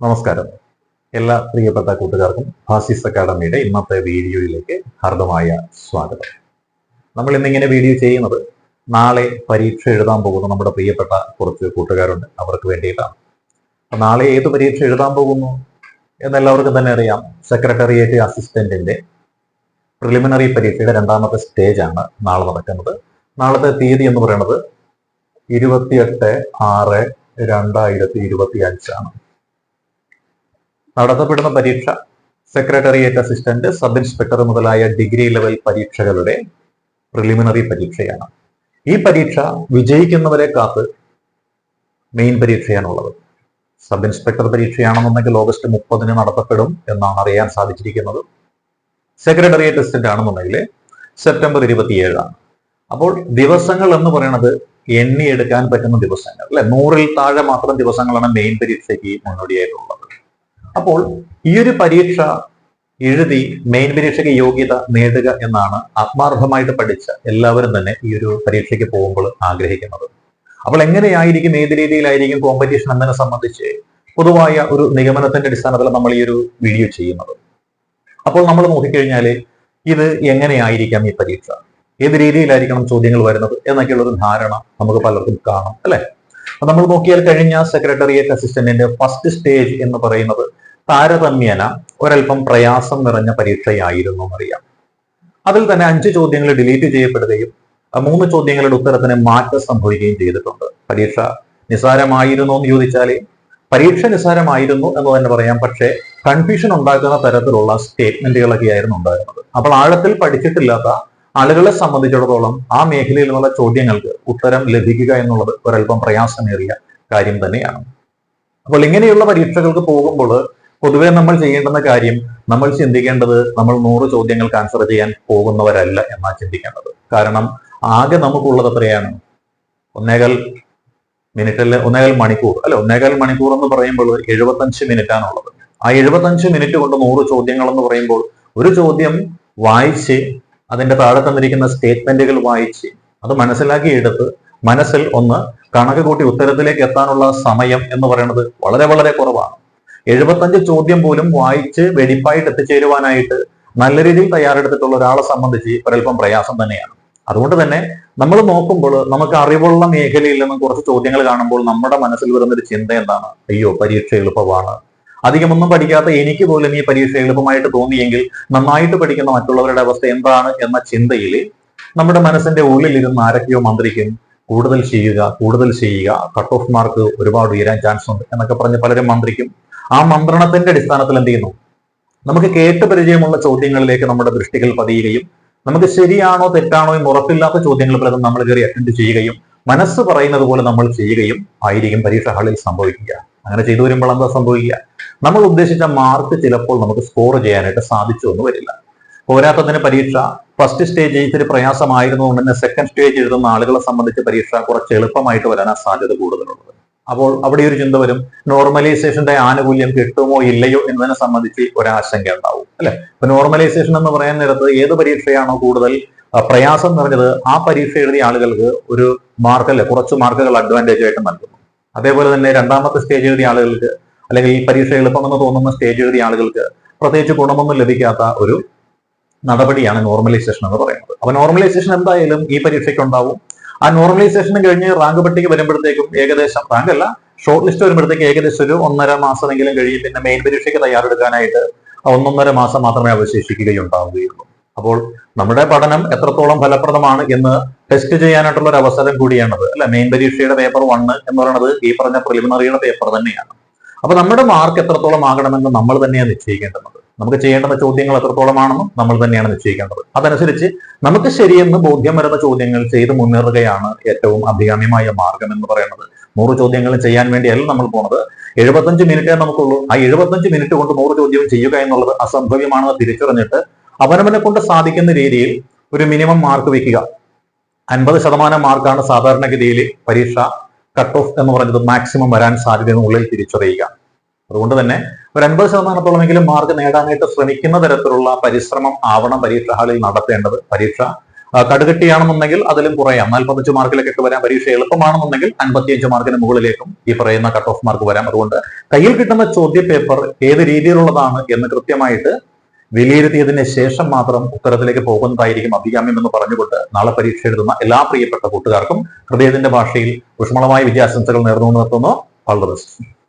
നമസ്കാരം. എല്ലാ പ്രിയപ്പെട്ട കൂട്ടുകാർക്കും ഫാസിസ് അക്കാഡമിയുടെ ഇന്നത്തെ വീഡിയോയിലേക്ക് ഹാർദമായ സ്വാഗതം. നമ്മൾ ഇന്നിങ്ങനെ വീഡിയോ ചെയ്യുന്നത് നാളെ പരീക്ഷ എഴുതാൻ പോകുന്ന നമ്മുടെ പ്രിയപ്പെട്ട കുറച്ച് കൂട്ടുകാരുണ്ട്. അവർക്ക് വേണ്ടിയിട്ടാണ്. നാളെ ഏത് പരീക്ഷ എഴുതാൻ പോകുന്നു എന്നെല്ലാവർക്കും തന്നെ അറിയാം. സെക്രട്ടേറിയറ്റ് അസിസ്റ്റന്റിന്റെ പ്രിലിമിനറി പരീക്ഷയുടെ രണ്ടാമത്തെ സ്റ്റേജാണ് നാളെ നടക്കുന്നത്. നാളത്തെ തീയതി എന്ന് പറയുന്നത് ഇരുപത്തിയെട്ട് ആറ് രണ്ടായിരത്തി ഇരുപത്തി അഞ്ചാണ് നടത്തപ്പെടുന്ന പരീക്ഷ സെക്രട്ടേറിയറ്റ് അസിസ്റ്റന്റ് സബ് ഇൻസ്പെക്ടർ മുതലായ ഡിഗ്രി ലെവൽ പരീക്ഷകളുടെ പ്രിലിമിനറി പരീക്ഷയാണ്. ഈ പരീക്ഷ വിജയിക്കുന്നവരെ കാത്ത് മെയിൻ പരീക്ഷയാണുള്ളത് സബ് ഇൻസ്പെക്ടർ പരീക്ഷയാണെന്നുണ്ടെങ്കിൽ ഓഗസ്റ്റ് മുപ്പതിന് നടത്തപ്പെടും എന്നാണ് അറിയാൻ സാധിച്ചിരിക്കുന്നത്. സെക്രട്ടേറിയറ്റ് അസിസ്റ്റന്റ് ആണെന്നുണ്ടെങ്കിൽ സെപ്റ്റംബർ ഇരുപത്തിയേഴാണ്. അപ്പോൾ ദിവസങ്ങൾ എന്ന് പറയുന്നത് എണ്ണിയെടുക്കാൻ പറ്റുന്ന ദിവസങ്ങൾ അല്ലെ? നൂറിൽ താഴെ മാത്രം ദിവസങ്ങളാണ് മെയിൻ പരീക്ഷയ്ക്ക് മുന്നോടിയായിട്ടുള്ളത്. അപ്പോൾ ഈ ഒരു പരീക്ഷ എഴുതി മെയിൻ പരീക്ഷയ്ക്ക് യോഗ്യത നേടുക എന്നാണ് ആത്മാർത്ഥമായിട്ട് പഠിച്ച എല്ലാവരും തന്നെ ഈ ഒരു പരീക്ഷയ്ക്ക് പോകുമ്പോൾ ആഗ്രഹിക്കുന്നത്. അപ്പോൾ എങ്ങനെയായിരിക്കും ഏത് രീതിയിലായിരിക്കും കോമ്പറ്റീഷൻ എന്നതിനെ സംബന്ധിച്ച് പൊതുവായ ഒരു നിഗമനത്തിന്റെ അടിസ്ഥാനത്തിൽ നമ്മൾ ഈ ഒരു വീഡിയോ ചെയ്യുന്നത്. അപ്പോൾ നമ്മൾ നോക്കിക്കഴിഞ്ഞാൽ ഇത് എങ്ങനെയായിരിക്കാം ഈ പരീക്ഷ? ഏത് രീതിയിലായിരിക്കണം ചോദ്യങ്ങൾ വരുന്നത് എന്നൊക്കെയുള്ള ഒരു ധാരണ നമുക്ക് പലർക്കും കാണാം അല്ലെ? നമ്മൾ നോക്കിയാൽ കഴിഞ്ഞ സെക്രട്ടേറിയറ്റ് അസിസ്റ്റന്റിന്റെ ഫസ്റ്റ് സ്റ്റേജ് എന്ന് പറയുന്നത് താരതമ്യേന ഒരൽപ്പം പ്രയാസം നിറഞ്ഞ പരീക്ഷയായിരുന്നു എന്നറിയാം. അതിൽ തന്നെ അഞ്ച് ചോദ്യങ്ങൾ ഡിലീറ്റ് ചെയ്യപ്പെടുകയും മൂന്ന് ചോദ്യങ്ങളുടെ ഉത്തരത്തിന് മാറ്റം സംഭവിക്കുകയും ചെയ്തിട്ടുണ്ട്. പരീക്ഷ നിസാരമായിരുന്നു എന്ന് ചോദിച്ചാൽ പരീക്ഷ നിസ്സാരമായിരുന്നു എന്ന് തന്നെ പറയാം പക്ഷേ കൺഫ്യൂഷൻ ഉണ്ടാക്കുന്ന തരത്തിലുള്ള സ്റ്റേറ്റ്മെന്റുകളൊക്കെ ആയിരുന്നു ഉണ്ടായിരുന്നത്. അപ്പോൾ ആഴത്തിൽ പഠിച്ചിട്ടില്ലാത്ത ആളുകളെ സംബന്ധിച്ചിടത്തോളം ആ മേഖലയിൽ നിന്നുള്ള ചോദ്യങ്ങൾക്ക് ഉത്തരം ലഭിക്കുക എന്നുള്ളത് ഒരല്പം പ്രയാസമേറിയ കാര്യം തന്നെയാണ്. അപ്പോൾ ഇങ്ങനെയുള്ള പരീക്ഷകൾക്ക് പോകുമ്പോൾ പൊതുവെ നമ്മൾ ചെയ്യേണ്ടുന്ന കാര്യം നമ്മൾ ചിന്തിക്കേണ്ടത് നമ്മൾ നൂറ് ചോദ്യങ്ങൾക്ക് ആൻസർ ചെയ്യാൻ പോകുന്നവരല്ല എന്നാണ് ചിന്തിക്കേണ്ടത്. കാരണം ആകെ നമുക്കുള്ളത് എത്രയാണ്? ഒന്നേകാൽ മിനിറ്റിൽ ഒന്നേകാൽ മണിക്കൂർ. അല്ലെ? ഒന്നേകാൽ മണിക്കൂർ എന്ന് പറയുമ്പോൾ എഴുപത്തഞ്ച് മിനിറ്റ് ആണുള്ളത് ആ എഴുപത്തഞ്ച് മിനിറ്റ് കൊണ്ട് നൂറ് ചോദ്യങ്ങൾ എന്ന് പറയുമ്പോൾ ഒരു ചോദ്യം വായിച്ച് അതിന്റെ താഴെ തന്നിരിക്കുന്ന സ്റ്റേറ്റ്മെന്റുകൾ വായിച്ച് അത് മനസ്സിലാക്കി എടുത്ത് മനസ്സിൽ ഒന്ന് കണക്ക് കൂട്ടി ഉത്തരത്തിലേക്ക് എത്താനുള്ള സമയം എന്ന് പറയുന്നത് വളരെ വളരെ കുറവാണ്. എഴുപത്തഞ്ച് ചോദ്യം പോലും വായിച്ച് വെടിപ്പായിട്ട് എത്തിച്ചേരുവാനായിട്ട് നല്ല രീതിയിൽ തയ്യാറെടുത്തിട്ടുള്ള ഒരാളെ സംബന്ധിച്ച് ഒരൽപ്പം പ്രയാസം തന്നെയാണ്. അതുകൊണ്ട് തന്നെ നമ്മൾ നോക്കുമ്പോൾ നമുക്ക് അറിവുള്ള മേഖലയിൽ നിന്നും കുറച്ച് ചോദ്യങ്ങൾ കാണുമ്പോൾ നമ്മുടെ മനസ്സിൽ വരുന്ന ഒരു ചിന്ത എന്താണ്? അയ്യോ പരീക്ഷ എളുപ്പമാണ്. അധികമൊന്നും പഠിക്കാത്ത എനിക്ക് പോലും ഈ പരീക്ഷ എളുപ്പമായിട്ട് തോന്നിയെങ്കിൽ നന്നായിട്ട് പഠിക്കുന്ന മറ്റുള്ളവരുടെ അവസ്ഥ എന്താണ് എന്ന ചിന്തയിൽ നമ്മുടെ മനസ്സിന്റെ ഉള്ളിലിരുന്ന് ആരൊക്കെയോ മന്ത്രിക്കും കൂടുതൽ ചെയ്യുക കൂടുതൽ ചെയ്യുക കട്ട് ഓഫ് മാർക്ക് ഒരുപാട് ഉയരാൻ ചാൻസ് ഉണ്ട് എന്നൊക്കെ പറഞ്ഞ് പലരും മന്ത്രിക്കും. ആ മന്ത്രണത്തിന്റെ അടിസ്ഥാനത്തിൽ എന്ത് ചെയ്യുന്നു? നമുക്ക് കേട്ട് പരിചയമുള്ള ചോദ്യങ്ങളിലേക്ക് നമ്മുടെ ദൃഷ്ടികൾ പതിയുകയും നമുക്ക് ശരിയാണോ തെറ്റാണോ എന്ന് ഉറപ്പില്ലാത്ത ചോദ്യങ്ങൾ പലതും നമ്മൾ കയറി അറ്റൻഡ് ചെയ്യുകയും മനസ്സ് പറയുന്നത് പോലെ നമ്മൾ ചെയ്യുകയും ആയിരിക്കും പരീക്ഷ ഹാളിൽ സംഭവിക്കുക. അങ്ങനെ ചെയ്തു വരുമ്പോൾ എന്താ സംഭവിക്കുക? നമ്മൾ ഉദ്ദേശിച്ച മാർക്ക് ചിലപ്പോൾ നമുക്ക് സ്കോർ ചെയ്യാനായിട്ട് സാധിച്ചു എന്ന് വരില്ല. പോരാത്തതിന് പരീക്ഷ ഫസ്റ്റ് സ്റ്റേജ് ഇത്തിരി പ്രയാസമായിരുന്നു കൊണ്ട് തന്നെ സെക്കൻഡ് സ്റ്റേജ് എഴുതുന്ന ആളുകളെ സംബന്ധിച്ച് പരീക്ഷ കുറച്ച് എളുപ്പമായിട്ട് വരാനാ സാധ്യത കൂടുതലുള്ളത്. അപ്പോൾ അവിടെ ഒരു ചിന്ത വരും നോർമലൈസേഷന്റെ ആനുകൂല്യം കിട്ടുമോ ഇല്ലയോ എന്നതിനെ സംബന്ധിച്ച് ഒരാശങ്ക ഉണ്ടാവും അല്ലെ? ഇപ്പൊ നോർമലൈസേഷൻ എന്ന് പറയാൻ നേരത്ത് ഏത് പരീക്ഷയാണോ കൂടുതൽ പ്രയാസം നിറഞ്ഞത് ആ പരീക്ഷ എഴുതിയ ആളുകൾക്ക് ഒരു മാർക്ക് അല്ലെ കുറച്ച് മാർക്കുകൾ അഡ്വാന്റേജ് ആയിട്ട് നൽകുന്നു. അതേപോലെ തന്നെ രണ്ടാമത്തെ സ്റ്റേജ് എഴുതിയ ആളുകൾക്ക് അല്ലെങ്കിൽ ഈ പരീക്ഷ എളുപ്പമെന്ന് തോന്നുന്ന സ്റ്റേജ് എഴുതിയ ആളുകൾക്ക് പ്രത്യേകിച്ച് ഗുണമൊന്നും ലഭിക്കാത്ത ഒരു നടപടിയാണ് നോർമലൈസേഷൻ എന്ന് പറയുന്നത്. അപ്പൊ നോർമലൈസേഷൻ എന്തായാലും ഈ പരീക്ഷയ്ക്ക് ഉണ്ടാവും ആ നോർമലൈസേഷൻ കഴിഞ്ഞ് റാങ്ക് പട്ടിക വരുമ്പോഴത്തേക്കും ഏകദേശം റാങ്ക് അല്ല ഷോർട്ട് ലിസ്റ്റ് വരുമ്പോഴത്തേക്ക് ഏകദേശം ഒരു ഒന്നര മാസമെങ്കിലും കഴിയും. പിന്നെ മെയിൻ പരീക്ഷയ്ക്ക് തയ്യാറെടുക്കാനായിട്ട് ഒന്നൊന്നര മാസം മാത്രമേ അവശേഷിക്കുകയുണ്ടാവുകയുള്ളൂ. അപ്പോൾ നമ്മുടെ പഠനം എത്രത്തോളം ഫലപ്രദമാണ് എന്ന് ടെസ്റ്റ് ചെയ്യാനായിട്ടുള്ള ഒരു അവസരം കൂടിയാണത് അല്ലെ? മെയിൻ പരീക്ഷയുടെ പേപ്പർ വണ്ണ് എന്ന് പറയുന്നത് ഈ പറഞ്ഞ പ്രിലിമിനറിയുടെ പേപ്പർ തന്നെയാണ്. അപ്പൊ നമ്മുടെ മാർക്ക് എത്രത്തോളം ആകണമെന്ന് നമ്മൾ തന്നെയാണ് നിശ്ചയിക്കേണ്ടത്. നമുക്ക് ചെയ്യേണ്ടുന്ന ചോദ്യങ്ങൾ എത്രത്തോളമാണെന്നും നമ്മൾ തന്നെയാണ് നിശ്ചയിക്കേണ്ടത്. അതനുസരിച്ച് നമുക്ക് ശരിയെന്ന് ബോധ്യം വരുന്ന ചോദ്യങ്ങൾ ചെയ്ത് മുന്നേറുകയാണ് ഏറ്റവും അഭികാമ്യമായ മാർഗം എന്ന് പറയുന്നത്. നൂറ് ചോദ്യങ്ങൾ ചെയ്യാൻ വേണ്ടിയല്ല നമ്മൾ പോണത്. എഴുപത്തഞ്ച് മിനിറ്റേ നമുക്കുള്ളൂ. ആ എഴുപത്തഞ്ച് മിനിറ്റ് കൊണ്ട് നൂറ് ചോദ്യം ചെയ്യുക എന്നുള്ളത് അസംഭവ്യമാണെന്ന് തിരിച്ചറിഞ്ഞിട്ട് അവനവനെ കൊണ്ട് സാധിക്കുന്ന രീതിയിൽ ഒരു മിനിമം മാർക്ക് വെക്കുക. അൻപത് ശതമാനം മാർക്കാണ് സാധാരണഗതിയിൽ പരീക്ഷ കട്ട് ഓഫ് എന്ന് പറഞ്ഞത് മാക്സിമം വരാൻ സാധ്യതയെന്ന് ഉള്ളിൽ തിരിച്ചറിയുക. അതുകൊണ്ട് തന്നെ ഒരു അൻപത് ശതമാനത്തോളമെങ്കിലും മാർക്ക് നേടാനായിട്ട് ശ്രമിക്കുന്ന തരത്തിലുള്ള പരിശ്രമം ആവണം പരീക്ഷ ഹാളിൽ നടത്തേണ്ടത്. പരീക്ഷ കടുകട്ടിയാണെന്നുണ്ടെങ്കിൽ അതിലും കുറയാം. നാൽപ്പത്തഞ്ച് മാർക്കിലേക്കൊക്കെ വരാൻ പരീക്ഷ എളുപ്പമാണെന്നുണ്ടെങ്കിൽ അൻപത്തിയഞ്ച് മാർക്കിന് മുകളിലേക്കും ഈ പറയുന്ന കട്ട് ഓഫ് മാർക്ക് വരാം. അതുകൊണ്ട് കയ്യിൽ കിട്ടുന്ന ചോദ്യപേപ്പർ ഏത് രീതിയിലുള്ളതാണ് എന്ന് കൃത്യമായിട്ട് വിലയിരുത്തിയതിന് ശേഷം മാത്രം ഉത്തരത്തിലേക്ക് പോകുന്നതായിരിക്കും അഭികാമ്യം എന്ന് പറഞ്ഞുകൊണ്ട് നാളെ പരീക്ഷ എഴുതുന്ന എല്ലാ പ്രിയപ്പെട്ട കൂട്ടുകാർക്കും ഹൃദയത്തിന്റെ ഭാഷയിൽ ഊഷ്മളമായ വിദ്യാശംസകൾ നേർന്നു നിർത്തുന്നു. All the best